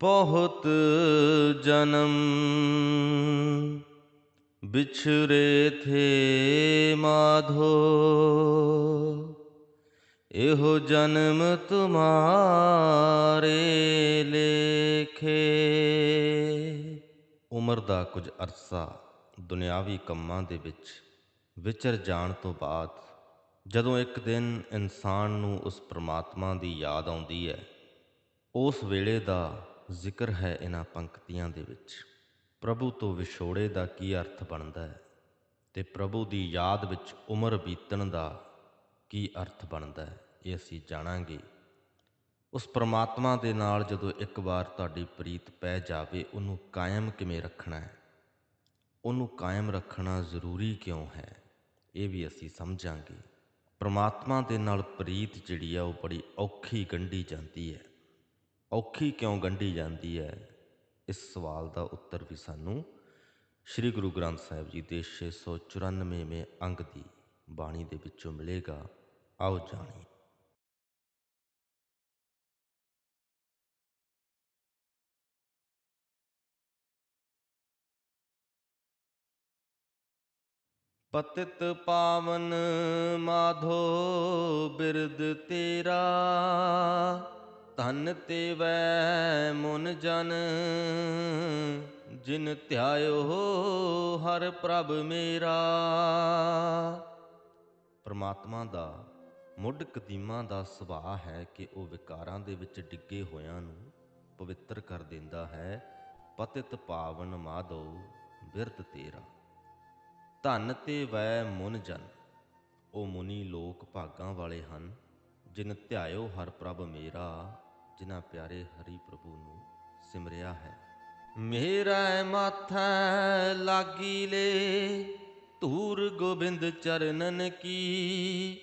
ਬਹੁਤ ਜਨਮ ਵਿਛਰੇ ਥੇ ਮਾਧੋ ਇਹੋ ਜਨਮ ਤੁਮਾਰੇ ਲੇਖੇ। ਉਮਰ ਦਾ ਕੁਝ ਅਰਸਾ ਦੁਨਿਆਵੀ ਕੰਮਾਂ ਦੇ ਵਿੱਚ ਵਿਚਰ ਜਾਣ ਤੋਂ ਬਾਅਦ ਜਦੋਂ ਇੱਕ ਦਿਨ ਇਨਸਾਨ ਨੂੰ ਉਸ ਪ੍ਰਮਾਤਮਾ ਦੀ ਯਾਦ ਆਉਂਦੀ ਹੈ, ਉਸ ਵੇਲੇ ਦਾ ਜ਼ਿਕਰ ਹੈ ਇਹਨਾਂ ਪੰਕਤੀਆਂ ਦੇ ਵਿੱਚ। ਪ੍ਰਭੂ ਤੋਂ ਵਿਛੋੜੇ ਦਾ ਕੀ ਅਰਥ ਬਣਦਾ ਹੈ ਤੇ ਪ੍ਰਭੂ ਦੀ ਯਾਦ ਵਿੱਚ ਉਮਰ ਬੀਤਣ ਦਾ ਕੀ ਅਰਥ ਬਣਦਾ ਹੈ, ਇਹ ਅਸੀਂ ਜਾਣਾਂਗੇ। ਉਸ ਪਰਮਾਤਮਾ ਦੇ ਨਾਲ ਜਦੋਂ ਇੱਕ ਵਾਰ ਤੁਹਾਡੀ ਪ੍ਰੀਤ ਪੈ ਜਾਵੇ, ਉਹਨੂੰ ਕਾਇਮ ਕਿਵੇਂ ਰੱਖਣਾ ਹੈ? ਉਹਨੂੰ ਕਾਇਮ ਰੱਖਣਾ ਜ਼ਰੂਰੀ ਕਿਉਂ ਹੈ, ਇਹ ਵੀ ਅਸੀਂ ਸਮਝਾਂਗੇ। ਪਰਮਾਤਮਾ ਦੇ ਨਾਲ ਪ੍ਰੀਤ ਜਿਹੜੀ ਆ, ਉਹ ਬੜੀ ਔਖੀ ਗੰਢੀ ਜਾਂਦੀ ਹੈ। ਔਖੀ ਕਿਉਂ ਗੰਢੀ ਜਾਂਦੀ ਹੈ? ਇਸ ਸਵਾਲ ਦਾ ਉੱਤਰ ਵੀ ਸਾਨੂੰ ਸ੍ਰੀ ਗੁਰੂ ਗ੍ਰੰਥ ਸਾਹਿਬ ਜੀ ਦੇ 694ਵੇਂ ਅੰਗ ਦੀ ਬਾਣੀ ਦੇ ਵਿੱਚੋਂ ਮਿਲੇਗਾ। ਆਓ ਜਾਣੀਏ। ਪਤਿਤ ਪਾਵਨ ਮਾਧੋ ਬਿਰਦ ਤੇਰਾ ਧਨ ਤੇ ਵੈ ਮਨ ਜਨ, ਜਿਨ ਧਿਆਇਓ ਹਰ ਪ੍ਰਭ ਮੇਰਾ। ਪ੍ਰਮਾਤਮਾ ਦਾ, ਮੁੱਢ ਕਦੀਮਾ ਦਾ ਸੁਭਾਅ ਹੈ ਕਿ ਉਹ ਵਿਕਾਰਾਂ ਦੇ ਵਿੱਚ ਡਿੱਗੇ ਹੋਇਆਂ ਨੂੰ ਪਵਿੱਤਰ ਕਰ ਦਿੰਦਾ ਹੈ। ਪਤਿਤ ਪਾਵਨ ਮਾਧੋ ਬਿਰਦ ਤੇਰਾ। ਧਨ ਤੇ ਵੈ ਮੁਨ ਜਨ, ਉਹ ਮੁਨੀ ਲੋਕ ਭਾਗਾਂ ਵਾਲੇ ਹਨ, ਜਿਨ ਧਿਆਇਓ ਹਰ ਪ੍ਰਭ ਮੇਰਾ। ਜਿਨ੍ਹਾਂ ਪਿਆਰੇ ਹਰੀ ਪ੍ਰਭੂ ਨੂੰ ਸਿਮਰਿਆ ਹੈ। ਮੇਰਾ ਮਾਥਾ ਲਾਗੀ ਲੇ, ਧੂਰ ਗੋਬਿੰਦ ਚਰਨਨ ਕੀ।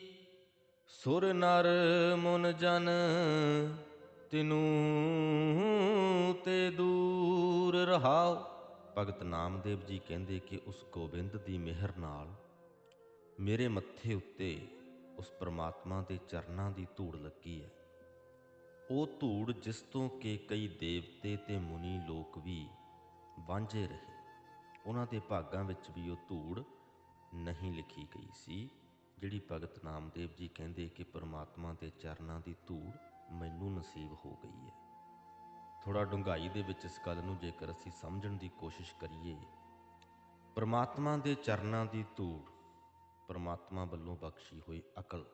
ਸੁਰ ਨਰ ਮੁਨ ਜਨ ਤਿਨੂ ਤੇ ਦੂਰ ਰਹਾਓ। ਭਗਤ ਨਾਮਦੇਵ ਜੀ ਕਹਿੰਦੇ ਕਿ ਉਸ ਗੋਬਿੰਦ ਦੀ ਮਿਹਰ ਨਾਲ ਮੇਰੇ ਮੱਥੇ ਉੱਤੇ ਉਸ ਪ੍ਰਮਾਤਮਾ ਦੇ ਚਰਨਾਂ ਦੀ ਧੂੜ ਲੱਗੀ ਹੈ। ਉਹ ਧੂੜ ਜਿਸ ਤੋਂ ਕਿ ਕਈ ਦੇਵਤੇ ਤੇ ਮੁਨੀ ਲੋਕ ਵੀ ਵਾਂਝੇ ਰਹੇ। ਉਹਨਾਂ ਦੇ ਭਾਗਾਂ ਵਿੱਚ ਵੀ ਉਹ ਧੂੜ ਨਹੀਂ ਲਿਖੀ ਗਈ ਸੀ, ਜਿਹੜੀ ਭਗਤ ਨਾਮਦੇਵ ਜੀ ਕਹਿੰਦੇ ਕਿ ਪ੍ਰਮਾਤਮਾ ਦੇ ਚਰਨਾਂ ਦੀ ਧੂੜ ਮੈਨੂੰ ਨਸੀਬ ਹੋ ਗਈ ਹੈ। ਥੋੜਾ ਡੂੰਘਾਈ ਦੇ ਵਿੱਚ ਇਸ ਗੱਲ ਨੂੰ ਜੇਕਰ ਅਸੀਂ ਸਮਝਣ ਦੀ ਕੋਸ਼ਿਸ਼ ਕਰੀਏ, ਪ੍ਰਮਾਤਮਾ ਦੇ ਚਰਨਾਂ ਦੀ ਧੂੜ ਪ੍ਰਮਾਤਮਾ ਵੱਲੋਂ ਬਖਸ਼ੀ ਹੋਈ ਅਕਲ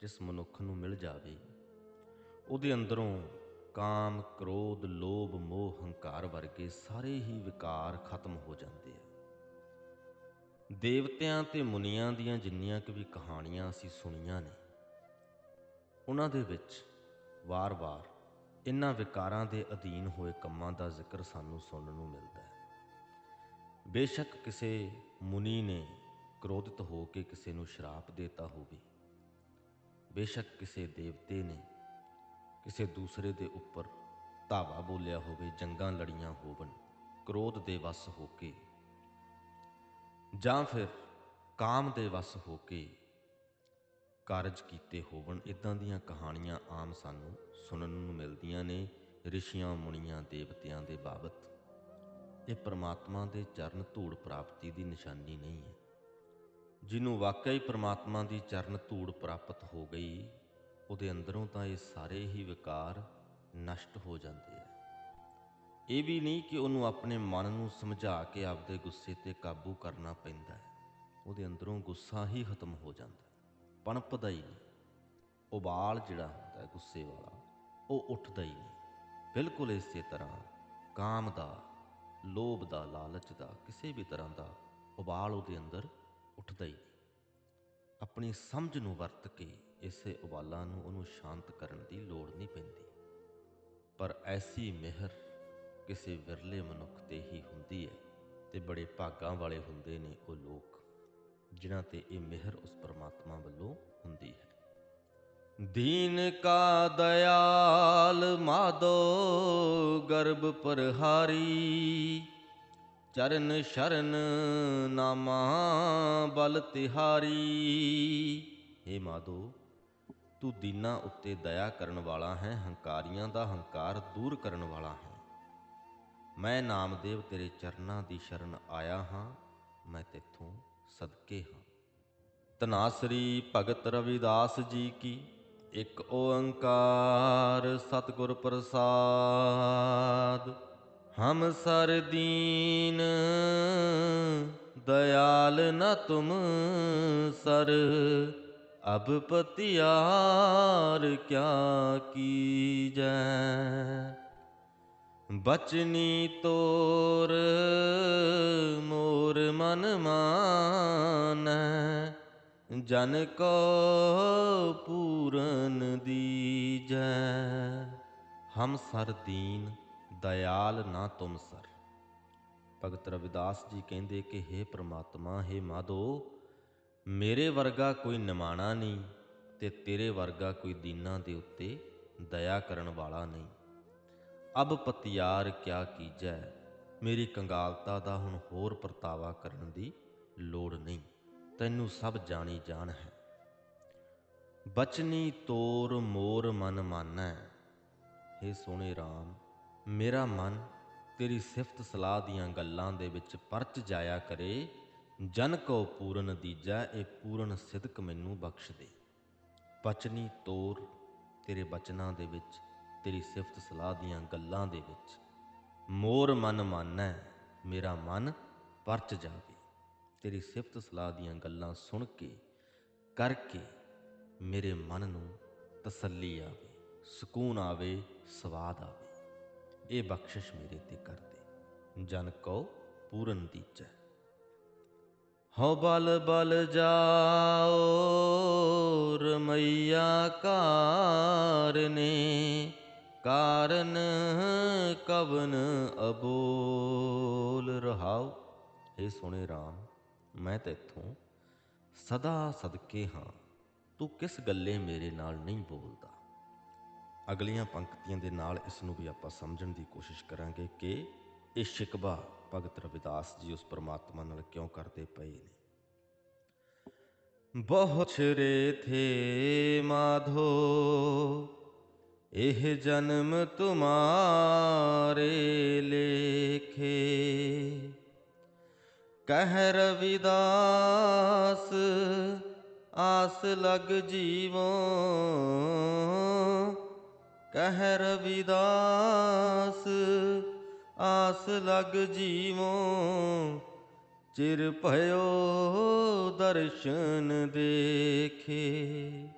ਜਿਸ ਮਨੁੱਖ ਨੂੰ ਮਿਲ ਜਾਵੇ ਉਹਦੇ ਅੰਦਰੋਂ ਕਾਮ, ਕ੍ਰੋਧ, ਲੋਭ, ਮੋਹ, ਹੰਕਾਰ ਵਰਗੇ ਸਾਰੇ ਹੀ ਵਿਕਾਰ ਖਤਮ ਹੋ ਜਾਂਦੇ ਆ। ਦੇਵਤਿਆਂ ਤੇ ਮੁਨੀਆਂ ਦੀਆਂ ਜਿੰਨੀਆਂ ਕਿ ਵੀ ਕਹਾਣੀਆਂ ਅਸੀਂ ਸੁਣੀਆਂ ਨੇ ਉਹਨਾਂ ਦੇ ਵਿੱਚ ਵਾਰ-ਵਾਰ ਇਨ੍ਹਾਂ ਵਿਕਾਰਾਂ ਦੇ ਅਧੀਨ ਹੋਏ ਕੰਮਾਂ ਦਾ ਜ਼ਿਕਰ ਸਾਨੂੰ ਸੁਣਨ ਨੂੰ ਮਿਲਦਾ ਹੈ। ਬੇਸ਼ੱਕ ਕਿਸੇ ਮੁਨੀ ਨੇ ਕ੍ਰੋਧਿਤ ਹੋ ਕੇ ਕਿਸੇ ਨੂੰ ਸ਼ਰਾਪ ਦੇਤਾ ਹੋਵੇ ਬੇਸ਼ੱਕ ਕਿਸੇ ਦੇਵਤੇ ਨੇ ਕਿਸੇ ਦੂਸਰੇ ਦੇ ਉੱਪਰ ਧਾਵਾ ਬੋਲਿਆ ਹੋਵੇ, ਜੰਗਾਂ ਲੜੀਆਂ ਹੋਵਨ ਕ੍ਰੋਧ ਦੇ ਵਸ ਹੋ ਕੇ ਜਾਂ ਫਿਰ ਕਾਮ ਦੇ ਵਸ ਹੋ ਕੇ ਕਾਰਜ ਕੀਤੇ ਹੋਵਣ ਇਦਾਂ ਦੀਆਂ ਕਹਾਣੀਆਂ ਆਮ ਸਾਨੂੰ ਸੁਣਨ ਨੂੰ ਮਿਲਦੀਆਂ ਨੇ। ਰਿਸ਼ੀਆਂ, ਮੁਨੀਆਂ, ਦੇਵਤਿਆਂ ਦੇ ਬਾਬਤ ਇਹ ਪ੍ਰਮਾਤਮਾ ਦੇ ਚਰਨ ਧੂੜ ਪ੍ਰਾਪਤੀ ਦੀ ਨਿਸ਼ਾਨੀ ਨਹੀਂ ਹੈ। ਜਿਹਨੂੰ ਵਾਕਈ ਪ੍ਰਮਾਤਮਾ ਦੀ ਚਰਨ ਧੂੜ ਪ੍ਰਾਪਤ ਹੋ ਗਈ ਉਹਦੇ ਅੰਦਰੋਂ ਤਾਂ ਇਹ ਸਾਰੇ ਹੀ ਵਿਕਾਰ ਨਸ਼ਟ ਹੋ ਜਾਂਦੇ ਆ। ਇਹ ਵੀ ਨਹੀਂ ਕਿ ਉਹਨੂੰ ਆਪਣੇ ਮਨ ਨੂੰ ਸਮਝਾ ਕੇ ਆਪਦੇ ਗੁੱਸੇ ਤੇ ਕਾਬੂ ਕਰਨਾ ਪੈਂਦਾ ਹੈ। ਉਹਦੇ ਅੰਦਰੋਂ ਗੁੱਸਾ ਹੀ ਖਤਮ ਹੋ ਜਾਂਦਾ ਪਣਪਦਾ ਹੀ ਨਹੀਂ। ਉਬਾਲ ਜਿਹੜਾ ਹੁੰਦਾ ਗੁੱਸੇ ਵਾਲਾ, ਉਹ ਉੱਠਦਾ ਹੀ ਨਹੀਂ। ਬਿਲਕੁਲ ਇਸੇ ਤਰ੍ਹਾਂ ਕਾਮ ਦਾ, ਲੋਭ ਦਾ, ਲਾਲਚ ਦਾ, ਕਿਸੇ ਵੀ ਤਰ੍ਹਾਂ ਦਾ ਉਬਾਲ ਉਹਦੇ ਅੰਦਰ ਉੱਠਦਾ ਹੀ ਨਹੀਂ। ਆਪਣੀ ਸਮਝ ਨੂੰ ਵਰਤ ਕੇ ਇਸੇ ਉਬਾਲਾਂ ਨੂੰ ਉਹਨੂੰ ਸ਼ਾਂਤ ਕਰਨ ਦੀ ਲੋੜ ਨਹੀਂ ਪੈਂਦੀ। ਪਰ ਐਸੀ ਮਿਹਰ ਕਿਸੇ ਵਿਰਲੇ ਮਨੁੱਖ ਤੇ ਹੀ ਹੁੰਦੀ ਹੈ ਤੇ ਬੜੇ ਭਾਗਾਂ ਵਾਲੇ ਹੁੰਦੇ ਨੇ ਉਹ ਲੋਕ, ਜਿਨ੍ਹਾਂ ਤੇ ਇਹ ਮਿਹਰ ਉਸ ਪਰਮਾਤਮਾ ਵੱਲੋਂ ਹੁੰਦੀ ਹੈ। ਦੀਨ ਕਾ ਦਇਆਲ ਮਾਦੋ ਗਰਭ ਪਰਹਾਰੀ ਚਰਨ ਸ਼ਰਨ ਨਾਮਾ ਬਲ ਤਿਹਾਰੀ। ਏ ਮਾਦੋ ਤੂੰ ਦੀਨਾ ਉੱਤੇ ਦਇਆ ਕਰਨ ਵਾਲਾ ਹੈ, ਹੰਕਾਰੀਆਂ ਦਾ ਹੰਕਾਰ ਦੂਰ ਕਰਨ ਵਾਲਾ ਹੈ। ਮੈਂ ਨਾਮਦੇਵ ਤੇਰੇ ਚਰਨਾਂ ਦੀ ਸ਼ਰਨ ਆਇਆ ਹਾਂ, ਮੈਂ ਤੇਥੋਂ ਸਦਕੇ ਹਾਂ। ਤਨਾਸਰੀ ਭਗਤ ਰਵਿਦਾਸ ਜੀ ਕੀ, ਇੱਕ ਓੰਕਾਰ ਸਤਿਗੁਰ ਪ੍ਰਸਾਦ। ਹਮ ਸਰ ਦੀਨ दयाल न तुम सर अब पतियार क्या कीजै बचनी तोर मोर मन मान जन को पूरन दीजै हम सर दीन दयाल ना तुम सर ਭਗਤ ਰਵਿਦਾਸ ਜੀ ਕਹਿੰਦੇ ਕਿ हे ਪ੍ਰਮਾਤਮਾ हे ਮਾਧੋ ਮੇਰੇ ਵਰਗਾ ਕੋਈ ਨਿਮਾਣਾ ਨਹੀਂ ਤੇ ਤੇਰੇ ਵਰਗਾ ਕੋਈ ਦੀਨਾਂ ਦੇ ਉੱਤੇ ਦਇਆ ਕਰਨ ਵਾਲਾ ਨਹੀਂ ਅਬ ਪਤਿਆਰ ਕਿਆ ਕੀਜੈ ਮੇਰੀ ਕੰਗਾਲਤਾ ਦਾ ਹੁਣ ਹੋਰ ਪਰਤਾਵਾ ਕਰਨ ਦੀ ਲੋੜ ਨਹੀਂ ਤੈਨੂੰ ਸਭ ਜਾਣੀ ਜਾਣ ਹੈ ਬਚਨੀ ਤੋਰ ਮੋਰ ਮਨ ਮਾਨੈ हे ਸੋਹਣੇ RAM ਮੇਰਾ ਮਨ ਤੇਰੀ ਸਿਫਤ ਸਲਾਹ ਦੀਆਂ ਗੱਲਾਂ ਦੇ ਵਿੱਚ ਪਰਚ ਜਾਇਆ ਕਰੇ, ਜਨ ਕੋ ਪੂਰਨ ਦੀਜਾ, ਇਹ ਪੂਰਨ ਸਿਦਕ ਮੈਨੂੰ ਬਖਸ਼ ਦੇ। ਬਚਨੀ ਤੋਰ ਤੇਰੇ ਬਚਨਾਂ ਦੇ ਵਿੱਚ, ਤੇਰੀ ਸਿਫਤ ਸਲਾਹ ਦੀਆਂ ਗੱਲਾਂ ਦੇ ਵਿੱਚ। ਮੋਰ ਮਨ ਮਾਨੈ, ਮੇਰਾ ਮਨ ਪਰਚ ਜਾਵੇ। ਤੇਰੀ ਸਿਫਤ ਸਲਾਹ ਦੀਆਂ ਗੱਲਾਂ ਸੁਣ ਕੇ, ਕਰਕੇ ਮੇਰੇ ਮਨ ਨੂੰ ਤਸੱਲੀ ਆਵੇ, ਸਕੂਨ ਆਵੇ, ਸਵਾਦ ਆਵੇ। ਇਹ ਬਖਸ਼ਿਸ਼ ਮੇਰੇ ਤੇ ਕਰ ਦੇ। ਜਨ ਕੋ ਪੂਰਨ ਦੀਜੈ ਹਉ ਬਲ ਬਲ ਜਾਓ, ਰਮਈਆ ਕਾਰਨੇ, ਕਾਰਨ ਕਵਨ ਅਬੋਲ ਰਹਾਉ ਇਹ ਸੁਣੇ RAM ਮੈਂ ਤੇਥੋਂ ਸਦਾ ਸਦਕੇ ਹਾਂ। ਤੂੰ ਕਿਸ ਗੱਲੇ ਮੇਰੇ ਨਾਲ ਨਹੀਂ ਬੋਲਦਾ? ਅਗਲੀਆਂ ਪੰਕਤੀਆਂ ਦੇ ਨਾਲ ਇਸ ਨੂੰ ਵੀ ਆਪਾਂ ਸਮਝਣ ਦੀ ਕੋਸ਼ਿਸ਼ ਕਰਾਂਗੇ ਕਿ ਇਹ ਸ਼ਿਕਵਾ ਭਗਤ ਰਵਿਦਾਸ ਜੀ ਉਸ ਪਰਮਾਤਮਾ ਨਾਲ ਕਿਉਂ ਕਰਦੇ ਪਏ ਨੇ? ਬਹੁਤ ਛਰੇ ਥੇ ਮਾਧੋ, ਇਹ ਜਨਮ ਤੁਮਾਰੇ ਲੇਖੇ। ਕਹਿ ਰਵਿਦਾਸ, ਆਸ ਲਗ ਜੀਵੋ ਕਹਿ ਰਵਿਦਾਸ, ਆਸ ਲਗ ਜੀਵੋ ਚਿਰ ਭਇਓ ਦਰਸ਼ਨ ਦੇਖੇ।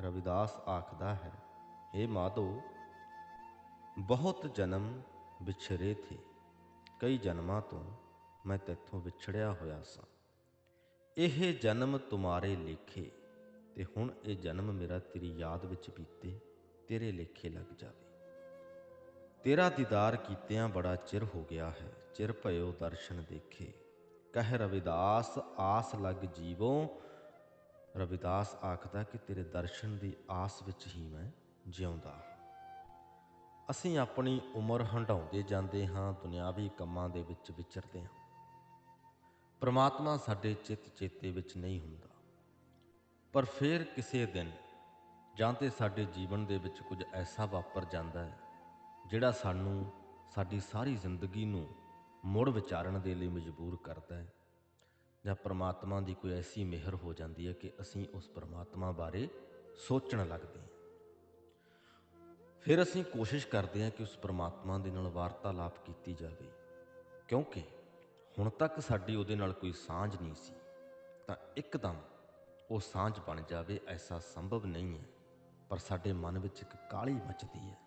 ਰਵਿਦਾਸ ਆਖਦਾ ਹੈ हे ਮਾਧੋ, ਬਹੁਤ ਜਨਮ ਵਿਛੜੇ ਥੇ। ਕਈ ਜਨਮਾਂ ਤੋਂ ਮੈਂ ਤੇਥੋਂ ਵਿਛੜਿਆ ਹੋਇਆ ਸਾਂ। ਇਹ ਜਨਮ ਤੁਮਾਰੇ ਲੇਖੇ ਤੇ ਹੁਣ ਇਹ ਜਨਮ ਮੇਰਾ ਤੇਰੀ ਯਾਦ ਵਿੱਚ ਬੀਤੇ। ਤੇਰੇ ਲੇਖੇ ਲੱਗ ਜਾਵੇ। ਤੇਰਾ ਦੀਦਾਰ ਕੀਤਿਆਂ ਬੜਾ ਚਿਰ ਹੋ ਗਿਆ ਹੈ। ਚਿਰ ਭਇਓ ਦਰਸ਼ਨ ਦੇਖੇ। ਕਹਿ ਰਵਿਦਾਸ, ਆਸ ਲੱਗ ਜੀਵੋ। ਰਵਿਦਾਸ ਆਖਦਾ ਕਿ ਤੇਰੇ ਦਰਸ਼ਨ ਦੀ ਆਸ ਵਿੱਚ ਹੀ ਮੈਂ ਜਿਉਂਦਾ ਹਾਂ। ਅਸੀਂ ਆਪਣੀ ਉਮਰ ਹੰਢਾਉਂਦੇ ਜਾਂਦੇ ਹਾਂ, ਦੁਨਿਆਵੀ ਕੰਮਾਂ ਦੇ ਵਿੱਚ ਵਿਚਰਦੇ ਹਾਂ। ਪ੍ਰਮਾਤਮਾ ਸਾਡੇ ਚਿੱਤ ਚੇਤੇ ਵਿੱਚ ਨਹੀਂ ਹੁੰਦਾ। ਪਰ ਫਿਰ ਕਿਸੇ ਦਿਨ ਜਾਂ ਤੇ ਸਾਡੇ ਜੀਵਨ ਦੇ ਵਿੱਚ ਕੁਝ ਐਸਾ ਵਾਪਰ ਜਾਂਦਾ ਹੈ, ਜਿਹੜਾ ਸਾਨੂੰ ਸਾਡੀ ਸਾਰੀ ਜ਼ਿੰਦਗੀ ਨੂੰ ਮੁੜ ਵਿਚਾਰਨ ਦੇ ਲਈ ਮਜਬੂਰ ਕਰਦਾ ਹੈ, ਜਾਂ ਪ੍ਰਮਾਤਮਾ ਦੀ ਕੋਈ ਐਸੀ ਮਿਹਰ ਹੋ ਜਾਂਦੀ ਹੈ ਕਿ ਅਸੀਂ ਉਸ ਪ੍ਰਮਾਤਮਾ ਬਾਰੇ ਸੋਚਣ ਲੱਗਦੇ ਹਾਂ। ਫਿਰ ਅਸੀਂ ਕੋਸ਼ਿਸ਼ ਕਰਦੇ ਹਾਂ ਕਿ ਉਸ ਪ੍ਰਮਾਤਮਾ ਦੇ ਨਾਲ ਵਾਰਤਾਲਾਪ ਕੀਤੀ ਜਾਵੇ, ਕਿਉਂਕਿ ਹੁਣ ਤੱਕ ਸਾਡੀ ਉਹਦੇ ਨਾਲ ਕੋਈ ਸਾਂਝ ਨਹੀਂ ਸੀ, ਤਾਂ ਇੱਕਦਮ ਉਹ ਸਾਂਝ ਬਣ ਜਾਵੇ ਐਸਾ ਸੰਭਵ ਨਹੀਂ ਹੈ। ਪਰ ਸਾਡੇ ਮਨ ਵਿੱਚ ਇੱਕ ਕਾਲੀ ਮੱਚਦੀ ਹੈ।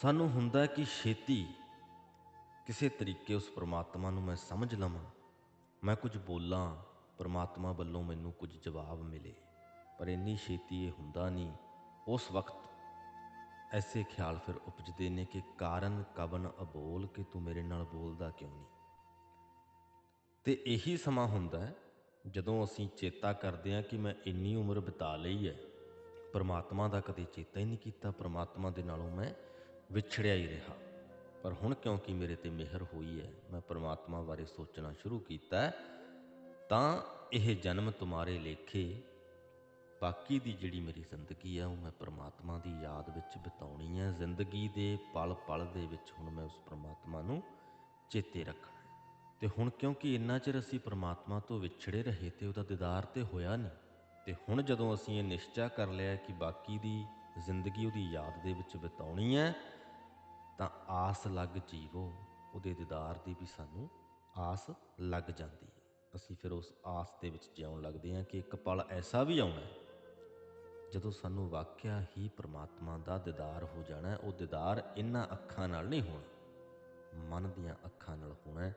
ਸਾਨੂੰ ਹੁੰਦਾ ਕਿ ਛੇਤੀ ਕਿਸੇ ਤਰੀਕੇ ਉਸ ਪ੍ਰਮਾਤਮਾ ਨੂੰ ਮੈਂ ਸਮਝ ਲਵਾਂ, ਮੈਂ ਕੁਝ ਬੋਲਾਂ, ਪ੍ਰਮਾਤਮਾ ਵੱਲੋਂ ਮੈਨੂੰ ਕੁਝ ਜਵਾਬ ਮਿਲੇ। ਪਰ ਇੰਨੀ ਛੇਤੀ ਇਹ ਹੁੰਦਾ ਨਹੀਂ। ਉਸ ਵਕਤ ਐਸੇ ਖਿਆਲ ਫਿਰ ਉਪਜਦੇ ਨੇ ਕਿ ਕਾਰਨ ਕਵਨ ਅਬੋਲ ਕਿ ਤੂੰ ਮੇਰੇ ਨਾਲ ਬੋਲਦਾ ਕਿਉਂ ਨਹੀਂ? ਤੇ ਇਹੀ ਸਮਾਂ ਹੁੰਦਾ ਹੈ ਜਦੋਂ ਅਸੀਂ ਚੇਤਾ ਕਰਦੇ ਹਾਂ ਕਿ ਮੈਂ ਇੰਨੀ ਉਮਰ ਬਿਤਾ ਲਈ ਹੈ। ਪਰਮਾਤਮਾ ਦਾ ਕਦੇ ਚੇਤਾ ਹੀ ਨਹੀਂ ਕੀਤਾ, ਪਰਮਾਤਮਾ ਦੇ ਨਾਲੋਂ ਮੈਂ ਵਿਛੜਿਆ ਹੀ ਰਿਹਾ ਪਰ ਹੁਣ ਕਿਉਂਕਿ ਮੇਰੇ ਤੇ ਮਿਹਰ ਹੋਈ ਹੈ, ਮੈਂ ਪਰਮਾਤਮਾ ਬਾਰੇ ਸੋਚਣਾ ਸ਼ੁਰੂ ਕੀਤਾ ਤਾਂ ਇਹ ਜਨਮ ਤੁਮਾਰੇ ਲੇਖੇ ਬਾਕੀ ਦੀ ਜਿਹੜੀ ਮੇਰੀ ਜ਼ਿੰਦਗੀ ਹੈ, ਉਹ ਮੈਂ ਪਰਮਾਤਮਾ ਦੀ ਯਾਦ ਵਿੱਚ ਬਿਤਾਉਣੀ ਹੈ ਜ਼ਿੰਦਗੀ ਦੇ ਪਲ ਪਲ ਦੇ ਵਿੱਚ ਹੁਣ ਮੈਂ ਉਸ ਪਰਮਾਤਮਾ ਨੂੰ ਚੇਤੇ ਰੱਖਣਾ ਹੈ। ਤੇ ਹੁਣ ਕਿਉਂਕਿ ਇੰਨਾ ਚਿਰ ਅਸੀਂ ਪਰਮਾਤਮਾ ਤੋਂ ਵਿਛੜੇ ਰਹੇ ਤੇ ਉਹਦਾ ਦੀਦਾਰ ਤੇ ਹੋਇਆ ਨਹੀਂ ਤੇ ਹੁਣ ਜਦੋਂ ਅਸੀਂ ਇਹ ਨਿਸ਼ਚਾ ਕਰ ਲਿਆ ਕਿ ਬਾਕੀ ਦੀ ਜ਼ਿੰਦਗੀ ਉਹਦੀ ਯਾਦ ਦੇ ਵਿੱਚ ਬਿਤਾਉਣੀ ਹੈ, ਤਾਂ ਆਸ ਲੱਗ ਜੀਵੋ, ਉਹਦੇ ਦੀਦਾਰ ਦੀ ਵੀ ਸਾਨੂੰ ਆਸ ਲੱਗ ਜਾਂਦੀ ਹੈ। ਅਸੀਂ ਫਿਰ ਉਸ ਆਸ ਦੇ ਵਿੱਚ ਜਿਉਣ ਲੱਗਦੇ ਹਾਂ ਕਿ ਇੱਕ ਪਲ ਐਸਾ ਵੀ ਆਉਣਾ ਹੈ, ਜਦੋਂ ਸਾਨੂੰ ਵਾਕਿਆ ਹੀ ਪ੍ਰਮਾਤਮਾ ਦਾ ਦੀਦਾਰ ਹੋ ਜਾਣਾ ਉਹ ਦੀਦਾਰ ਇਹਨਾਂ ਅੱਖਾਂ ਨਾਲ ਨਹੀਂ ਹੋਣਾ, ਮਨ ਦੀਆਂ ਅੱਖਾਂ ਨਾਲ ਹੋਣਾ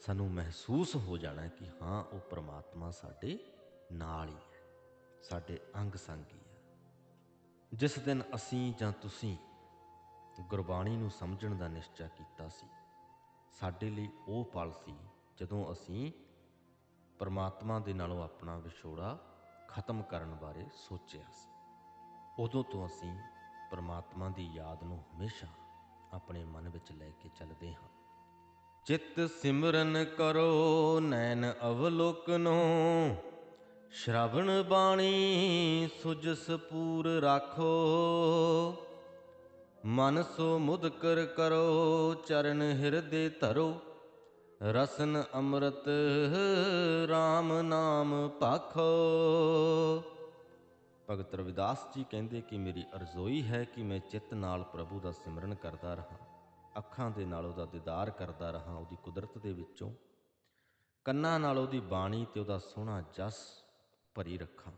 ਸਾਨੂੰ ਮਹਿਸੂਸ ਹੋ ਜਾਣਾ ਕਿ ਹਾਂ, ਉਹ ਪ੍ਰਮਾਤਮਾ ਸਾਡੇ ਨਾਲ ਹੀ। ਸਾਡੇ ਅੰਗ ਸੰਗੀ ਹੀ ਜਿਸ ਦਿਨ ਅਸੀਂ ਜਾਂ ਤੁਸੀਂ ਗੁਰਬਾਣੀ ਨੂੰ ਸਮਝਣ ਦਾ ਨਿਸ਼ਚਾ ਕੀਤਾ ਸੀ, ਸਾਡੇ ਲਈ ਉਹ ਪਲ ਸੀ ਜਦੋਂ ਅਸੀਂ ਪਰਮਾਤਮਾ ਦੇ ਨਾਲੋਂ ਆਪਣਾ ਵਿਛੋੜਾ ਖਤਮ ਕਰਨ ਬਾਰੇ ਸੋਚਿਆ ਸੀ। ਉਦੋਂ ਤੋਂ ਅਸੀਂ ਪਰਮਾਤਮਾ ਦੀ ਯਾਦ ਨੂੰ ਹਮੇਸ਼ਾ ਆਪਣੇ ਮਨ ਵਿੱਚ ਲੈ ਕੇ ਚੱਲਦੇ ਹਾਂ। ਚਿੱਤ ਸਿਮਰਨ ਕਰੋ, ਨੈਣ ਅਵਲੋਕਨੋ ਸ਼ਰਵਣ ਬਾਣੀ ਸੁਜਸ ਪੂਰ ਰਾਖੋ, ਮਨ ਸੋ ਮੁਦਕਰ ਕਰੋ, ਚਰਨ ਹਿਰਦੇ ਧਰੋ। ਰਸਨ ਅੰਮ੍ਰਿਤ RAM ਨਾਮ ਭਾਖੋ ਭਗਤ ਰਵਿਦਾਸ ਜੀ ਕਹਿੰਦੇ ਕਿ ਮੇਰੀ ਅਰਜ਼ੋਈ ਹੈ ਕਿ ਮੈਂ ਚਿੱਤ ਨਾਲ ਪ੍ਰਭੂ ਦਾ ਸਿਮਰਨ ਕਰਦਾ ਰਹਾ, ਅੱਖਾਂ ਦੇ ਨਾਲ ਉਹਦਾ ਦੀਦਾਰ ਕਰਦਾ ਰਹਾ, ਉਹਦੀ ਕੁਦਰਤ ਦੇ ਵਿੱਚੋਂ, ਕੰਨਾਂ ਨਾਲ ਉਹਦੀ ਬਾਣੀ ਤੇ ਉਹਦਾ ਸੋਹਣਾ ਜਸ ਭਰੀ ਰੱਖਾਂ,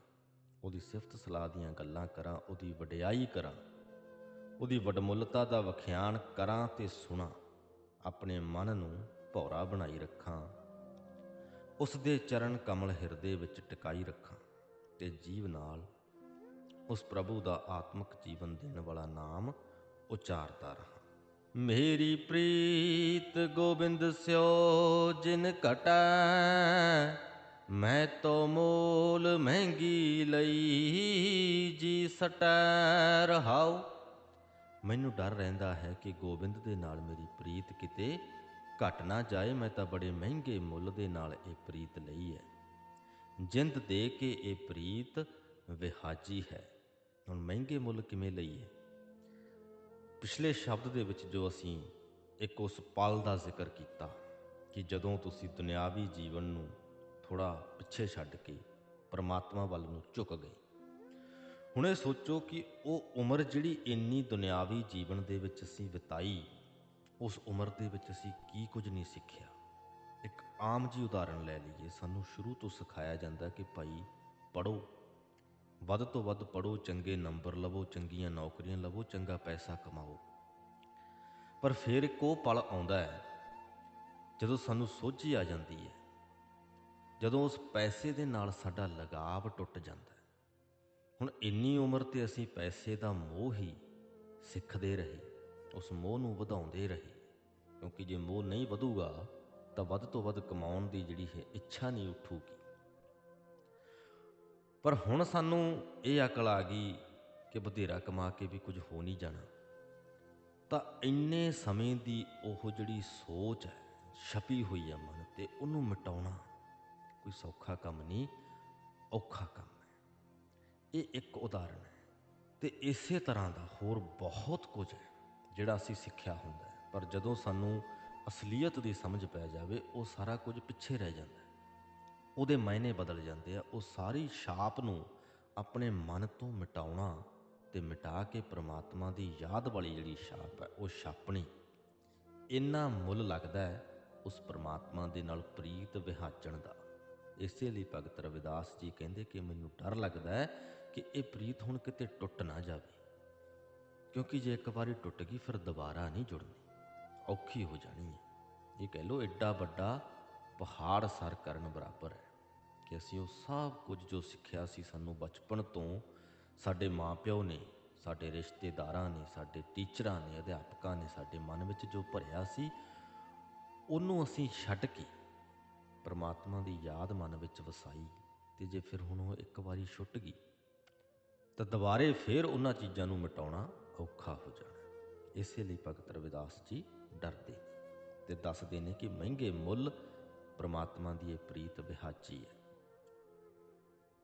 ਉਹਦੀ ਸਿਫਤ ਸਲਾਹ ਦੀਆਂ ਗੱਲਾਂ ਕਰਾਂ, ਉਹਦੀ ਵਡਿਆਈ ਕਰਾਂ, ਉਹਦੀ ਵਡਮੁੱਲਤਾ ਦਾ ਵਖਿਆਨ ਕਰਾਂ ਤੇ ਸੁਣਾ, ਆਪਣੇ ਮਨ ਨੂੰ ਭੌਰਾ ਬਣਾਈ ਰੱਖਾਂ ਉਸ ਦੇ ਚਰਨ ਕਮਲ ਹਿਰਦੇ ਵਿੱਚ ਟਿਕਾਈ ਰੱਖਾਂ ਤੇ ਜੀਵ ਨਾਲ ਉਸ ਪ੍ਰਭੂ ਦਾ ਆਤਮਿਕ ਜੀਵਨ ਦੇਣ ਵਾਲਾ ਨਾਮ ਉਚਾਰਦਾ ਰਹਾ। ਮੇਰੀ ਪ੍ਰੀਤ ਗੋਬਿੰਦ ਸਿਓ, ਜਿਨ ਘਟੈ ਮੈਂ ਤੋ ਮੋਲ ਮਹਿੰਗੀ ਲਈ ਜੀ ਸਟੈ ਰਹਾਉ ਮੈਨੂੰ ਡਰ ਰਹਿੰਦਾ ਹੈ ਕਿ ਗੋਬਿੰਦ ਦੇ ਨਾਲ ਮੇਰੀ ਪ੍ਰੀਤ ਕਿਤੇ ਘਟ ਨਾ ਜਾਏ, ਮੈਂ ਤਾਂ ਬੜੇ ਮਹਿੰਗੇ ਮੁੱਲ ਦੇ ਨਾਲ ਇਹ ਪ੍ਰੀਤ ਲਈ ਹੈ। ਜਿੰਦ ਦੇ ਕੇ ਇਹ ਪ੍ਰੀਤ ਵਿਹਾਜੀ ਹੈ। ਹੁਣ ਮਹਿੰਗੇ ਮੁੱਲ ਕਿਵੇਂ ਲਈਏ? ਪਿਛਲੇ ਸ਼ਬਦ ਦੇ ਵਿੱਚ ਜੋ ਅਸੀਂ ਇੱਕ ਉਸ ਪਲ ਦਾ ਜ਼ਿਕਰ ਕੀਤਾ ਕਿ ਜਦੋਂ ਤੁਸੀਂ ਦੁਨਿਆਵੀ ਜੀਵਨ ਨੂੰ ਥੋੜਾ ਪਿੱਛੇ ਛੱਡ ਕੇ ਪਰਮਾਤਮਾ ਵੱਲ ਨੂੰ ਝੁਕ ਗਈ ਹੁਣ ਇਹ ਸੋਚੋ ਕਿ ਉਹ ਉਮਰ ਜਿਹੜੀ ਇੰਨੀ ਦੁਨਿਆਵੀ ਜੀਵਨ ਦੇ ਵਿੱਚ ਅਸੀਂ ਬਿਤਾਈ, ਉਸ ਉਮਰ ਦੇ ਵਿੱਚ ਅਸੀਂ ਕੀ ਕੁਝ ਨਹੀਂ ਸਿੱਖਿਆ। ਇੱਕ ਆਮ ਜੀ ਉਦਾਹਰਣ ਲੈ ਲਈਏ। ਸਾਨੂੰ ਸ਼ੁਰੂ ਤੋਂ ਸਿਖਾਇਆ ਜਾਂਦਾ ਕਿ ਭਾਈ ਪੜੋ ਵੱਧ ਤੋਂ ਵੱਧ ਪੜੋ ਚੰਗੇ ਨੰਬਰ ਲਵੋ, ਚੰਗੀਆਂ ਨੌਕਰੀਆਂ ਲਵੋ, ਚੰਗਾ ਪੈਸਾ ਕਮਾਓ। ਪਰ ਫਿਰ ਇੱਕ ਉਹ ਪਲ ਆਉਂਦਾ ਹੈ, ਜਦੋਂ ਸਾਨੂੰ ਸੋਝੀ ਆ ਜਾਂਦੀ ਹੈ ਜਦੋਂ ਉਸ ਪੈਸੇ ਦੇ ਨਾਲ ਸਾਡਾ ਲਗਾਵ ਟੁੱਟ ਜਾਂਦਾ ਹੁਣ ਇੰਨੀ ਉਮਰ ਤੇ ਅਸੀਂ ਪੈਸੇ ਦਾ ਮੋਹ ਹੀ ਸਿੱਖਦੇ ਰਹੇ, ਉਸ ਮੋਹ ਨੂੰ ਵਧਾਉਂਦੇ ਰਹੇ, ਕਿਉਂਕਿ ਜੇ ਮੋਹ ਨਹੀਂ ਵਧੂਗਾ, ਤਾਂ ਵੱਧ ਤੋਂ ਵੱਧ ਕਮਾਉਣ ਦੀ ਜਿਹੜੀ ਹੈ ਇੱਛਾ ਨਹੀਂ ਉੱਠੂਗੀ। ਪਰ ਹੁਣ ਸਾਨੂੰ ਇਹ ਅਕਲ ਆ ਗਈ ਕਿ ਬਥੇਰਾ ਕਮਾ ਕੇ ਵੀ ਕੁਝ ਹੋ ਨਹੀਂ ਜਾਣਾ। ਤਾਂ ਇੰਨੇ ਸਮੇਂ ਦੀ ਉਹ ਜਿਹੜੀ ਸੋਚ ਹੈ, ਛਪੀ ਹੋਈ ਹੈ ਮਨ ਤੇ, ਉਹਨੂੰ ਮਿਟਾਉਣਾ ਕੋਈ ਸੌਖਾ ਕੰਮ ਨਹੀਂ, ਔਖਾ ਕੰਮ ਹੈ। ਇਹ ਇੱਕ ਉਦਾਹਰਣ ਹੈ ਤੇ ਇਸੇ ਤਰ੍ਹਾਂ ਦਾ ਹੋਰ ਬਹੁਤ ਕੁਝ ਹੈ ਜਿਹੜਾ ਅਸੀਂ ਸਿੱਖਿਆ ਹੁੰਦਾ ਹੈ। ਪਰ ਜਦੋਂ ਸਾਨੂੰ ਅਸਲੀਅਤ ਦੀ ਸਮਝ ਪੈ ਜਾਵੇ, ਉਹ ਸਾਰਾ ਕੁਝ ਪਿੱਛੇ ਰਹਿ ਜਾਂਦਾ ਹੈ। ਉਹਦੇ ਮਾਇਨੇ ਬਦਲ ਜਾਂਦੇ ਆ। ਉਹ ਸਾਰੀ ਛਾਪ ਨੂੰ ਆਪਣੇ ਮਨ ਤੋਂ ਮਿਟਾਉਣਾ ਤੇ ਮਿਟਾ ਕੇ ਪ੍ਰਮਾਤਮਾ ਦੀ ਯਾਦ ਵਾਲੀ ਜਿਹੜੀ ਛਾਪ ਹੈ, ਉਹ ਛਾਪਣੀ। ਇੰਨਾ ਮੁੱਲ ਲੱਗਦਾ ਹੈ ਉਸ ਪ੍ਰਮਾਤਮਾ ਦੇ ਨਾਲ ਪ੍ਰੀਤ ਵਿਹਾਚਣ ਦਾ। ਇਸੇ ਲਈ ਭਗਤ ਰਵਿਦਾਸ ਜੀ ਕਹਿੰਦੇ ਕਿ ਮੈਨੂੰ ਡਰ ਲੱਗਦਾ ਹੈ ਕਿ ਇਹ ਪ੍ਰੀਤ ਹੁਣ ਕਿਤੇ ਟੁੱਟ ਨਾ ਜਾਵੇ। ਕਿਉਂਕਿ ਜੇ ਇੱਕ ਵਾਰੀ ਟੁੱਟ ਗਈ, ਫਿਰ ਦੁਬਾਰਾ ਨਹੀਂ ਜੁੜਨੀ। ਔਖੀ ਹੋ ਜਾਣੀ ਹੈ। ਇਹ ਕਹਿ ਲੋ ਐਡਾ ਵੱਡਾ ਪਹਾੜ ਸਰ ਕਰਨ ਬਰਾਬਰ ਹੈ ਕਿ ਅਸੀਂ ਉਹ ਸਭ ਕੁਝ ਜੋ ਸਿੱਖਿਆ ਸੀ ਸਾਨੂੰ ਬਚਪਨ ਤੋਂ ਸਾਡੇ ਮਾਪਿਓ ਨੇ, ਸਾਡੇ ਰਿਸ਼ਤੇਦਾਰਾਂ ਨੇ, ਸਾਡੇ ਟੀਚਰਾਂ ਨੇ, ਅਧਿਆਪਕਾਂ ਨੇ ਸਾਡੇ ਮਨ ਵਿੱਚ ਜੋ ਭਰਿਆ ਸੀ, ਉਹਨੂੰ ਅਸੀਂ ਛੱਡ ਕੇ ਪਰਮਾਤਮਾ ਦੀ ਯਾਦ ਮਨ ਵਿੱਚ ਵਸਾਈ ਤੇ ਜੇ ਫਿਰ ਹੁਣ ਉਹ ਇੱਕ ਵਾਰੀ ਛੁੱਟ ਗਈ, ਤਾਂ ਦੁਬਾਰੇ ਫਿਰ ਉਹਨਾਂ ਚੀਜ਼ਾਂ ਨੂੰ ਮਿਟਾਉਣਾ ਔਖਾ ਹੋ ਜਾਣਾ। ਇਸੇ ਲਈ ਭਗਤ ਰਵਿਦਾਸ ਜੀ ਡਰਦੇ ਤੇ ਦੱਸਦੇ ਨੇ ਕਿ ਮਹਿੰਗੇ ਮੁੱਲ ਪ੍ਰਮਾਤਮਾ ਦੀ ਇਹ ਪ੍ਰੀਤ ਵਿਹਾਜੀ ਹੈ।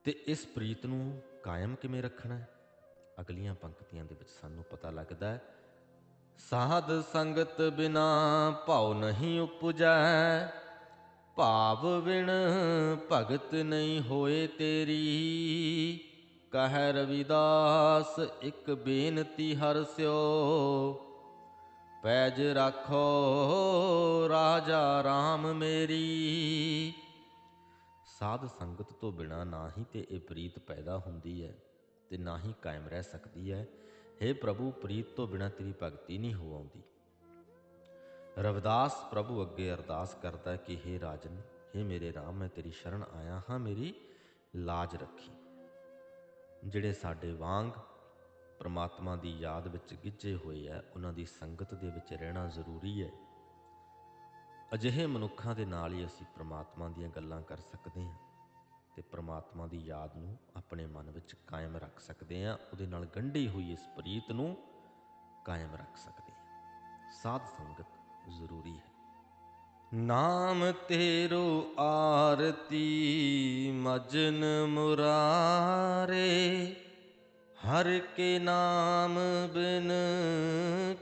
ਤੇ ਇਸ ਪ੍ਰੀਤ ਨੂੰ ਕਾਇਮ ਕਿਵੇਂ ਰੱਖਣਾ ਹੈ? ਅਗਲੀਆਂ ਪੰਕਤੀਆਂ ਦੇ ਵਿੱਚ ਸਾਨੂੰ ਪਤਾ ਲੱਗਦਾ ਹੈ, ਸਾਧ ਸੰਗਤ ਬਿਨਾ ਭਾਉ ਨਹੀਂ ਉਪਜੈ ਭਾਵ ਵਿਣ ਭਗਤ ਨਹੀਂ ਹੋਏ ਤੇਰੀ। ਕਹਿ ਰਵਿਦਾਸ, ਇੱਕ ਬੇਨਤੀ ਹਰ ਸਿਓ। ਪੈਜ ਰੱਖੋ ਰਾਜਾ RAM ਮੇਰੀ। ਸਾਧ ਸੰਗਤ ਤੋਂ ਬਿਨਾ ਨਾ ਹੀ ਤੇ ਇਹ ਪ੍ਰੀਤ ਪੈਦਾ ਹੁੰਦੀ ਹੈ ਤੇ ਨਾ ਹੀ ਕਾਇਮ ਰਹਿ ਸਕਦੀ ਹੈ। हे ਪ੍ਰਭੂ, ਪ੍ਰੀਤ ਤੋਂ ਬਿਨਾ ਤੇਰੀ ਭਗਤੀ ਨਹੀਂ ਹੋ ਆਉਂਦੀ। ਰਵਿਦਾਸ ਪ੍ਰਭੂ ਅੱਗੇ ਅਰਦਾਸ ਕਰਦਾ ਕਿ हे ਰਾਜਨ हे ਮੇਰੇ ਰਾਮ ਮੈਂ ਤੇਰੀ ਸ਼ਰਨ ਆਇਆ ਹਾਂ ਮੇਰੀ ਲਾਜ ਰੱਖੀ ਜਿਹੜੇ ਸਾਡੇ ਵਾਂਗ ਪ੍ਰਮਾਤਮਾ ਦੀ ਯਾਦ ਵਿੱਚ ਗਿੱਝੇ ਹੋਏ ਆ ਉਹਨਾਂ ਦੀ ਸੰਗਤ ਦੇ ਵਿੱਚ ਰਹਿਣਾ ਜ਼ਰੂਰੀ ਹੈ ਅਜਿਹੇ ਮਨੁੱਖਾਂ ਦੇ ਨਾਲ ਹੀ ਅਸੀਂ ਪ੍ਰਮਾਤਮਾ ਦੀਆਂ ਗੱਲਾਂ ਕਰ ਸਕਦੇ ਹਾਂ ਤੇ ਪ੍ਰਮਾਤਮਾ ਦੀ ਯਾਦ ਨੂੰ ਆਪਣੇ ਮਨ ਵਿੱਚ ਕਾਇਮ ਰੱਖ ਸਕਦੇ ਹਾਂ ਉਹਦੇ ਨਾਲ ਗੰਢੀ ਹੋਈ ਇਸ ਪ੍ਰੀਤ ਨੂੰ ਕਾਇਮ ਰੱਖ ਸਕਦੇ ਹਾਂ ਸਾਧ ਸੰਗਤ ਜ਼ਰੂਰੀ ਹੈ। ਨਾਮ ਤੇਰੋ ਆਰਤੀ ਮਜਨ ਮੁਰਾਰੇ, ਹਰ ਕੇ ਨਾਮ ਬਿਨ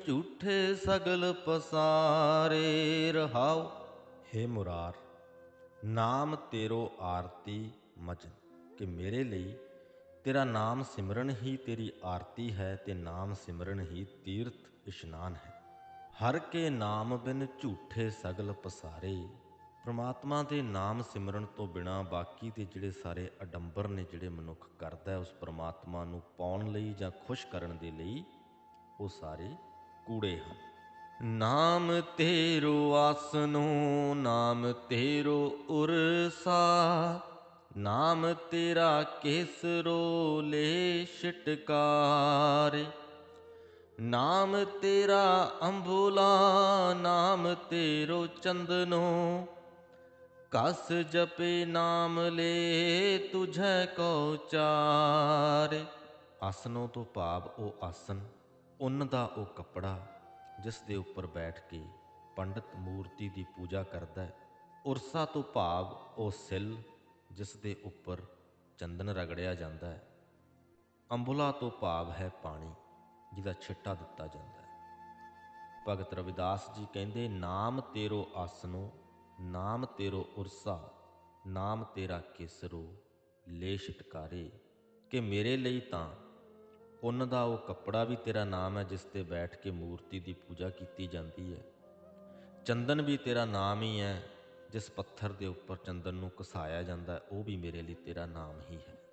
ਝੂਠੇ ਸਗਲ ਪਸਾਰੇ ਰਹਾਉ हे ਮੁਰਾਰ, ਨਾਮ ਤੇਰੋ ਆਰਤੀ ਮਜਨ, ਕਿ ਮੇਰੇ ਲਈ ਤੇਰਾ ਨਾਮ ਸਿਮਰਨ ਹੀ ਤੇਰੀ ਆਰਤੀ ਹੈ ਤੇ ਨਾਮ ਸਿਮਰਨ ਹੀ ਤੀਰਥ ਇਸ਼ਨਾਨ ਹੈ। ਹਰ ਕੇ ਨਾਮ ਬਿਨ ਝੂਠੇ ਸਗਲ ਪਸਾਰੇ, ਪ੍ਰਮਾਤਮਾ ਦੇ ਨਾਮ ਸਿਮਰਨ ਤੋਂ ਬਿਨਾ ਬਾਕੀ ਦੇ ਜਿਹੜੇ ਸਾਰੇ ਅਡੰਬਰ ਨੇ ਜਿਹੜੇ ਮਨੁੱਖ ਕਰਦਾ ਹੈ, ਉਸ ਪ੍ਰਮਾਤਮਾ ਨੂੰ ਪਾਉਣ ਲਈ ਜਾਂ ਖੁਸ਼ ਕਰਨ ਦੇ ਲਈ ਉਹ ਸਾਰੇ ਕੂੜੇ ਹਨ। ਨਾਮ ਤੇਰੋ ਆਸਨੋ, ਨਾਮ ਤੇਰੋ ਉਰਸਾ, ਨਾਮ ਤੇਰਾ ਕੇਸਰੋ ਲੈ ਛਟਕਾਰੇ। ਨਾਮ ਤੇਰਾ ਅੰਬੁਲਾ, ਨਾਮ ਤੇਰੋ ਚੰਦਨੋ। ਕਸ ਜਪੇ ਨਾਮ ਲੈ ਤੁਝੈ ਕੋ ਚਾਰੇ। ਆਸਨੋਂ ਤੋਂ ਭਾਵ ਉਹ ਆਸਨ, ਉਨ ਦਾ ਉਹ ਕੱਪੜਾ, ਜਿਸ ਦੇ ਉੱਪਰ ਬੈਠ ਕੇ ਪੰਡਤ ਮੂਰਤੀ ਦੀ ਪੂਜਾ ਕਰਦਾ ਹੈ। ਉਰਸਾ ਤੋਂ ਭਾਵ ਉਹ ਸਿਲ, ਜਿਸ ਦੇ ਉੱਪਰ ਚੰਦਨ ਰਗੜਿਆ ਜਾਂਦਾ ਹੈ। ਅੰਬੁਲਾ ਤੋਂ ਭਾਵ ਹੈ ਪਾਣੀ। ਜਿਹਦਾ ਛਿੱਟਾ ਦਿੱਤਾ ਜਾਂਦਾ ਹੈ। ਭਗਤ ਰਵਿਦਾਸ ਜੀ ਕਹਿੰਦੇ, ਨਾਮ ਤੇਰੋ ਆਸਨੋ, ਨਾਮ ਤੇਰੋ ਉਰਸਾ, ਨਾਮ ਤੇਰਾ ਕੇਸਰੋ, ਲੈ ਛਟਕਾਰੇ। ਕਿ ਮੇਰੇ ਲਈ ਤਾਂ ਉੱਨ ਦਾ ਉਹ ਕੱਪੜਾ ਵੀ ਤੇਰਾ ਨਾਮ ਹੈ, ਜਿਸ ਤੇ ਬੈਠ ਕੇ ਮੂਰਤੀ ਦੀ ਪੂਜਾ ਕੀਤੀ ਜਾਂਦੀ ਹੈ। ਚੰਦਨ ਵੀ ਤੇਰਾ ਨਾਮ ਹੀ ਹੈ, ਜਿਸ ਪੱਥਰ ਦੇ ਉੱਪਰ ਚੰਦਨ ਨੂੰ ਘਸਾਇਆ ਜਾਂਦਾ ਉਹ ਵੀ ਮੇਰੇ ਲਈ ਤੇਰਾ ਨਾਮ ਹੀ ਹੈ।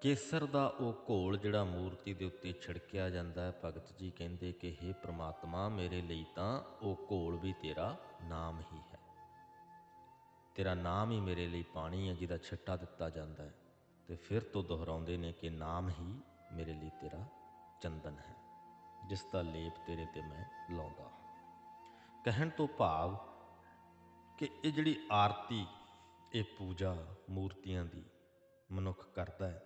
ਕੇਸਰ ਦਾ ਉਹ ਘੋਲ ਜਿਹੜਾ ਮੂਰਤੀ ਦੇ ਉੱਤੇ ਛਿੜਕਿਆ ਜਾਂਦਾ ਹੈ, ਭਗਤ ਜੀ ਕਹਿੰਦੇ ਕਿ हे ਪ੍ਰਮਾਤਮਾ, ਮੇਰੇ ਲਈ ਤਾਂ ਉਹ ਘੋਲ ਵੀ ਤੇਰਾ ਨਾਮ ਹੀ ਹੈ। ਤੇਰਾ ਨਾਮ ਹੀ ਮੇਰੇ ਲਈ ਪਾਣੀ ਹੈ ਜਿਹਦਾ ਛਿੱਟਾ ਦਿੱਤਾ ਜਾਂਦਾ ਹੈ। ਤੇ ਫਿਰ ਤੋਂ ਦੁਹਰਾਉਂਦੇ ਨੇ ਕਿ ਨਾਮ ਹੀ ਮੇਰੇ ਲਈ ਤੇਰਾ ਚੰਦਨ ਹੈ, ਜਿਸ ਦਾ ਲੇਪ ਤੇਰੇ ਤੇ ਮੈਂ ਲਾਉਂਦਾ ਹਾਂ। ਕਹਿਣ ਤੋਂ ਭਾਵ ਕਿ ਇਹ ਜਿਹੜੀ ਆਰਤੀ, ਇਹ ਪੂਜਾ ਮੂਰਤੀਆਂ ਦੀ ਮਨੁੱਖ ਕਰਦਾ ਹੈ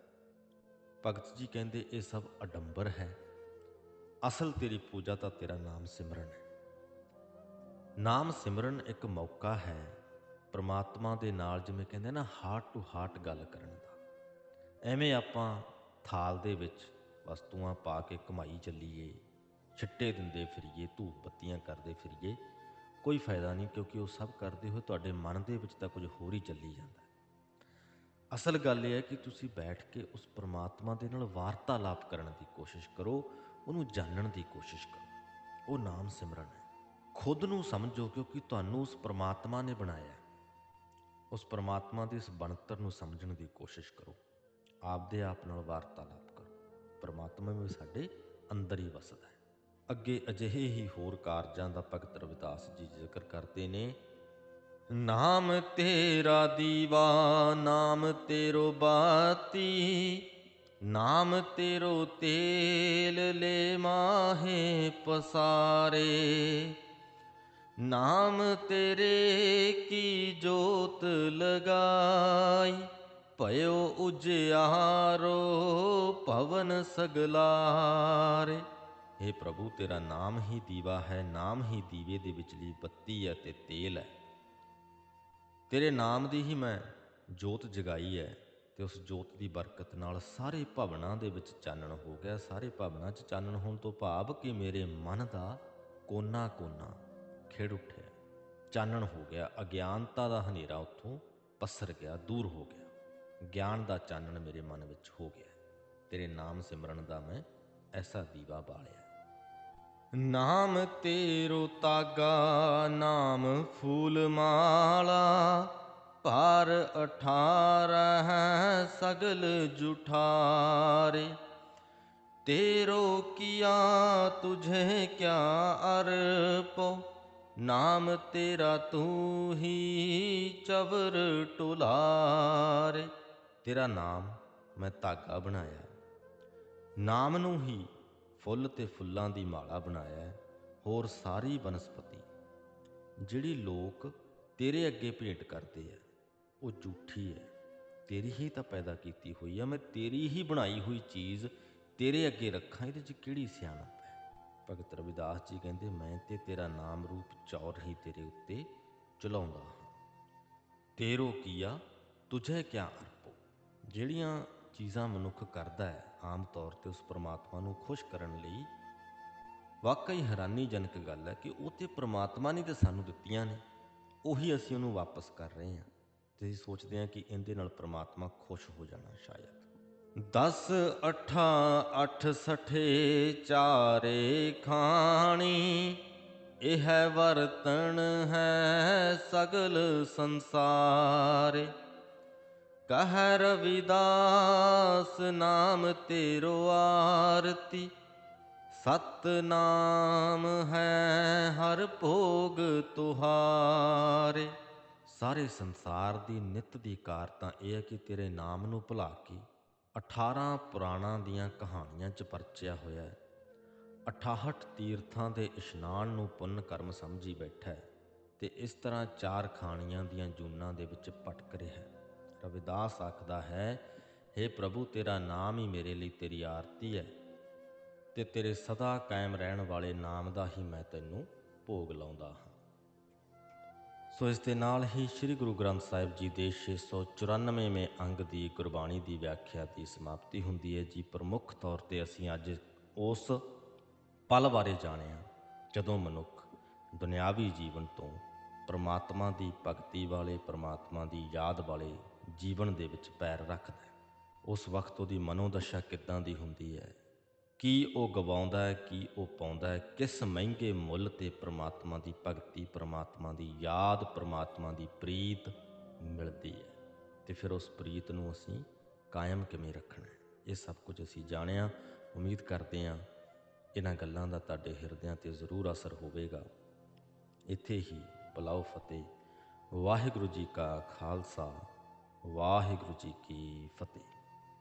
ਭਗਤ ਜੀ ਕਹਿੰਦੇ, ਇਹ ਸਭ ਅਡੰਬਰ ਹੈ। ਅਸਲ ਤੇਰੀ ਪੂਜਾ ਤਾਂ ਤੇਰਾ ਨਾਮ ਸਿਮਰਨ ਹੈ। ਨਾਮ ਸਿਮਰਨ ਇੱਕ ਮੌਕਾ ਹੈ ਪ੍ਰਮਾਤਮਾ ਦੇ ਨਾਲ, ਜਿਵੇਂ ਕਹਿੰਦੇ ਨਾ ਹਾਰਟ ਟੂ ਹਾਰਟ ਗੱਲ ਕਰਨ ਦਾ। ਐਵੇਂ ਆਪਾਂ ਥਾਲ ਦੇ ਵਿੱਚ ਵਸਤੂਆਂ ਪਾ ਕੇ ਕਮਾਈ ਚੱਲੀਏ, ਛਿੱਟੇ ਦਿੰਦੇ ਫਿਰੀਏ, ਧੂਪ ਬੱਤੀਆਂ ਕਰਦੇ ਫਿਰੀਏ, ਕੋਈ ਫਾਇਦਾ ਨਹੀਂ, ਕਿਉਂਕਿ ਉਹ ਸਭ ਕਰਦੇ ਹੋਏ ਤੁਹਾਡੇ ਮਨ ਦੇ ਵਿੱਚ ਤਾਂ ਕੁਝ ਹੋਰ ਹੀ ਚੱਲੀ ਜਾਂਦਾ ਅਸਲ ਗੱਲ ਇਹ ਹੈ ਕਿ ਤੁਸੀਂ ਬੈਠ ਕੇ ਉਸ ਪਰਮਾਤਮਾ ਦੇ ਨਾਲ ਵਾਰਤਾਲਾਪ ਕਰਨ ਦੀ ਕੋਸ਼ਿਸ਼ ਕਰੋ, ਉਹਨੂੰ ਜਾਣਨ ਦੀ ਕੋਸ਼ਿਸ਼ ਕਰੋ। ਉਹ ਨਾਮ ਸਿਮਰਨ ਹੈ। ਖੁਦ ਨੂੰ ਸਮਝੋ ਕਿਉਂਕਿ ਤੁਹਾਨੂੰ ਉਸ ਪਰਮਾਤਮਾ ਨੇ ਬਣਾਇਆ ਉਸ ਪਰਮਾਤਮਾ ਦੀ ਇਸ ਬਣਤਰ ਨੂੰ ਸਮਝਣ ਦੀ ਕੋਸ਼ਿਸ਼ ਕਰੋ। ਆਪਦੇ ਆਪ ਨਾਲ ਵਾਰਤਾਲਾਪ ਕਰੋ। ਪਰਮਾਤਮਾ ਵੀ ਸਾਡੇ ਅੰਦਰ ਹੀ ਵਸਦਾ ਹੈ। ਅੱਗੇ ਅਜਿਹੇ ਹੀ ਹੋਰ ਕਾਰਜਾਂ ਦਾ ਭਗਤ ਰਵਿਦਾਸ ਜੀ ਜ਼ਿਕਰ ਕਰਦੇ ਨੇ। ਨਾਮ ਤੇਰਾ ਦੀਵਾ, ਨਾਮ ਤੇਰੋ ਬਾਤੀ, ਨਾਮ ਤੇਰੋ ਤੇਲ ਲੈ ਮਾਹੇ ਪਸਾਰੇ। ਨਾਮ ਤੇਰੇ ਕੀ ਜੋਤ ਲਗਾਈ, ਭਇਓ ਉਜਿਆਰੋ ਭਵਨ ਸਗਲਾਰੇ। हे ਪ੍ਰਭੂ, ਤੇਰਾ ਨਾਮ ਹੀ ਦੀਵਾ ਹੈ, ਨਾਮ ਹੀ ਦੀਵੇ ਦੇ ਵਿਚਲੀ ਬੱਤੀ ਹੈ ਤੇ ਤੇਲ ਹੈ। ਤੇਰੇ ਨਾਮ ਦੀ ਹੀ ਮੈਂ ਜੋਤ ਜਗਾਈ ਹੈ ਤੇ ਉਸ ਜੋਤ ਦੀ ਬਰਕਤ ਨਾਲ ਸਾਰੇ ਭਵਨਾਂ ਦੇ ਵਿੱਚ ਚਾਨਣ ਹੋ ਗਿਆ। ਸਾਰੇ ਭਵਨਾਂ 'ਚ ਚਾਨਣ ਹੋਣ ਤੋਂ ਭਾਵ ਕਿ ਮੇਰੇ ਮਨ ਦਾ ਕੋਨਾ ਕੋਨਾ ਖਿੜ ਉੱਠਿਆ। ਚਾਨਣ ਹੋ ਗਿਆ। ਅਗਿਆਨਤਾ ਦਾ ਹਨੇਰਾ ਉੱਥੋਂ ਪਸਰ ਗਿਆ, ਦੂਰ ਹੋ ਗਿਆ। ਗਿਆਨ ਦਾ ਚਾਨਣ ਮੇਰੇ ਮਨ ਵਿੱਚ ਹੋ ਗਿਆ। ਤੇਰੇ ਨਾਮ ਸਿਮਰਨ ਦਾ ਮੈਂ ਐਸਾ ਦੀਵਾ ਬਾਲਿਆ। ਨਾਮ ਤੇਰੋ ਤਾਗਾ, ਨਾਮ ਫੂਲ ਮਾਲਾ, ਭਾਰ ਅਠਾਰਹ ਹੈ ਸਗਲ ਜੁਠਾਰੇ। ਤੇਰੋ ਕੀਆ ਤੁਝੇ ਕਿਆ ਅਰਪੋ, ਨਾਮ ਤੇਰਾ ਤੂੰ ਹੀ ਚਵਰ ਟੁਲਾਰ। ਤੇਰਾ ਨਾਮ ਮੈਂ ਧਾਗਾ ਬਣਾਇਆ। ਨਾਮ ਨੂੰ ਹੀ ਫੁੱਲ ਤੇ ਫੁੱਲਾਂ ਦੀ ਮਾਲਾ ਬਣਾਇਆ ਹੋਰ ਸਾਰੀ ਬਨਸਪਤੀ। ਜਿਹੜੀ ਲੋਕ ਤੇਰੇ ਅੱਗੇ ਭੇਟ ਕਰਦੇ ਆ, ਉਹ ਝੂਠੀ ਹੈ। ਤੇਰੀ ਹੀ ਤਾਂ ਪੈਦਾ ਕੀਤੀ ਹੋਈ ਆ, ਮੈਂ ਤੇਰੀ ਹੀ ਬਣਾਈ ਹੋਈ ਚੀਜ਼ ਤੇਰੇ ਅੱਗੇ ਰੱਖਾਂ, ਇਹਦੇ 'ਚ ਕਿਹੜੀ ਸਿਆਣਪ ਹੈ? ਭਗਤ ਰਵਿਦਾਸ ਜੀ ਕਹਿੰਦੇ, ਮੈਂ ਤੇ ਤੇਰਾ ਨਾਮ ਰੂਪ ਚੌਰ ਹੀ ਤੇਰੇ ਉੱਤੇ ਚਲਾਉਂਦਾ ਹਾਂ। ਤੇਰੋ ਕੀਆ, ਤੁਝੇ ਕਿਆ ਅਰਪੋ? ਜਿਹੜੀਆਂ ਚੀਜ਼ਾਂ ਮਨੁੱਖ ਕਰਦਾ ਹੈ ਆਮ ਤੌਰ ਤੇ ਉਸ ਪ੍ਰਮਾਤਮਾ ਨੂੰ ਖੁਸ਼ ਕਰਨ ਲਈ ਵਾਕਈ ਹੈਰਾਨੀਜਨਕ ਗੱਲ ਹੈ ਕਿ ਉਹ ਤੇ ਪ੍ਰਮਾਤਮਾ ਨੇ ਤੇ ਸਾਨੂੰ ਦਿੱਤੀਆਂ ਨੇ। ਉਹੀ ਅਸੀਂ ਉਹਨੂੰ ਵਾਪਸ ਕਰ ਰਹੇ ਹਾਂ ਤੇ ਅਸੀਂ ਸੋਚਦੇ ਹਾਂ ਕਿ ਇਹਦੇ ਨਾਲ ਪ੍ਰਮਾਤਮਾ ਖੁਸ਼ ਹੋ ਜਾਣਾ ਸ਼ਾਇਦ। 10 8 8 ਸਠੇ ਚਾਰੇ ਖਾਣੀ, ਇਹ ਹੈ ਵਰਤਣ ਹੈ ਸਗਲ ਸੰਸਾਰੇ। ਕਹ ਰਵਿਦਾਸ, ਨਾਮ ਤੇਰੋ ਆਰਤੀ। ਸਤ ਨਾਮ ਹੈ ਹਰ ਭੋਗ ਤੁਹਾਰੇ। ਸਾਰੇ ਸੰਸਾਰ ਦੀ ਨਿਤ ਦੀ ਕਾਰਤਾ ਇਹ ਹੈ ਕਿ ਤੇਰੇ ਨਾਮ ਨੂੰ ਭੁਲਾ ਕੇ 18 ਪੁਰਾਣਾਂ ਦੀਆਂ ਕਹਾਣੀਆਂ 'ਚ ਪਰਚਿਆ ਹੋਇਆ ਹੈ। 68 ਤੀਰਥਾਂ ਦੇ ਇਸ਼ਨਾਨ ਨੂੰ ਪੁੰਨ ਕਰਮ ਸਮਝੀ ਬੈਠਾ ਹੈ ਤੇ ਇਸ ਤਰ੍ਹਾਂ ਚਾਰ ਖਾਣੀਆਂ ਦੀਆਂ ਜੂਨਾਂ ਦੇ ਵਿੱਚ ਭਟਕ ਰਿਹਾ ਹੈ। ਰਵਿਦਾਸ ਆਖਦਾ ਹੈ हे ਪ੍ਰਭੂ, ਤੇਰਾ ਨਾਮ ਹੀ ਮੇਰੇ ਲਈ ਤੇਰੀ ਆਰਤੀ ਹੈ ਤੇ ਤੇਰੇ ਸਦਾ ਕਾਇਮ ਰਹਿਣ ਵਾਲੇ ਨਾਮ ਦਾ ਹੀ ਮੈਂ ਤੈਨੂੰ ਭੋਗ ਲਾਉਂਦਾ ਹਾਂ। ਸੋ ਇਸ ਦੇ ਨਾਲ ਹੀ ਸ੍ਰੀ ਗੁਰੂ ਗ੍ਰੰਥ ਸਾਹਿਬ ਜੀ ਦੇ 694ਵੇਂ ਅੰਗ ਦੀ ਗੁਰਬਾਣੀ ਦੀ ਵਿਆਖਿਆ ਦੀ ਸਮਾਪਤੀ ਹੁੰਦੀ ਹੈ। ਜੀ, ਪ੍ਰਮੁੱਖ ਤੌਰ ਤੇ ਅਸੀਂ ਅੱਜ ਉਸ ਪਲ ਬਾਰੇ ਜਾਣਿਆ, ਜਦੋਂ ਮਨੁੱਖ ਦੁਨਿਆਵੀ ਜੀਵਨ ਤੋਂ ਪਰਮਾਤਮਾ ਦੀ ਭਗਤੀ ਵਾਲੇ, ਪਰਮਾਤਮਾ ਦੀ ਯਾਦ ਵਾਲੇ ਜੀਵਨ ਦੇ ਵਿੱਚ ਪੈਰ ਰੱਖਦਾ ਹੈ। ਉਸ ਵਕਤ ਉਹਦੀ ਮਨੋਦਸ਼ਾ ਕਿੱਦਾਂ ਦੀ ਹੁੰਦੀ ਹੈ? ਕੀ ਉਹ ਗਵਾਉਂਦਾ ਹੈ, ਕੀ ਉਹ ਪਾਉਂਦਾ ਹੈ? ਕਿਸ ਮਹਿੰਗੇ ਮੁੱਲ ਤੇ ਪ੍ਰਮਾਤਮਾ ਦੀ ਭਗਤੀ, ਪ੍ਰਮਾਤਮਾ ਦੀ ਯਾਦ, ਪ੍ਰਮਾਤਮਾ ਦੀ ਪ੍ਰੀਤ ਮਿਲਦੀ ਹੈ? ਤੇ ਫਿਰ ਉਸ ਪ੍ਰੀਤ ਨੂੰ ਅਸੀਂ ਕਾਇਮ ਕਿਵੇਂ ਰੱਖਣਾ ਹੈ? ਇਹ ਸਭ ਕੁਝ ਅਸੀਂ ਜਾਣਿਆ। ਉਮੀਦ ਕਰਦੇ ਹਾਂ ਇਹਨਾਂ ਗੱਲਾਂ ਦਾ ਤੁਹਾਡੇ ਹਿਰਦਿਆਂ ਤੇ ਜ਼ਰੂਰ ਅਸਰ ਹੋਵੇਗਾ। ਇੱਥੇ ਹੀ ਬਲਾਓ ਫਤਿਹ। ਵਾਹਿਗੁਰੂ ਜੀ ਕਾ ਖਾਲਸਾ। ਵਾਹਿਗੁਰੂ ਜੀ ਕੀ ਫਤਿਹ।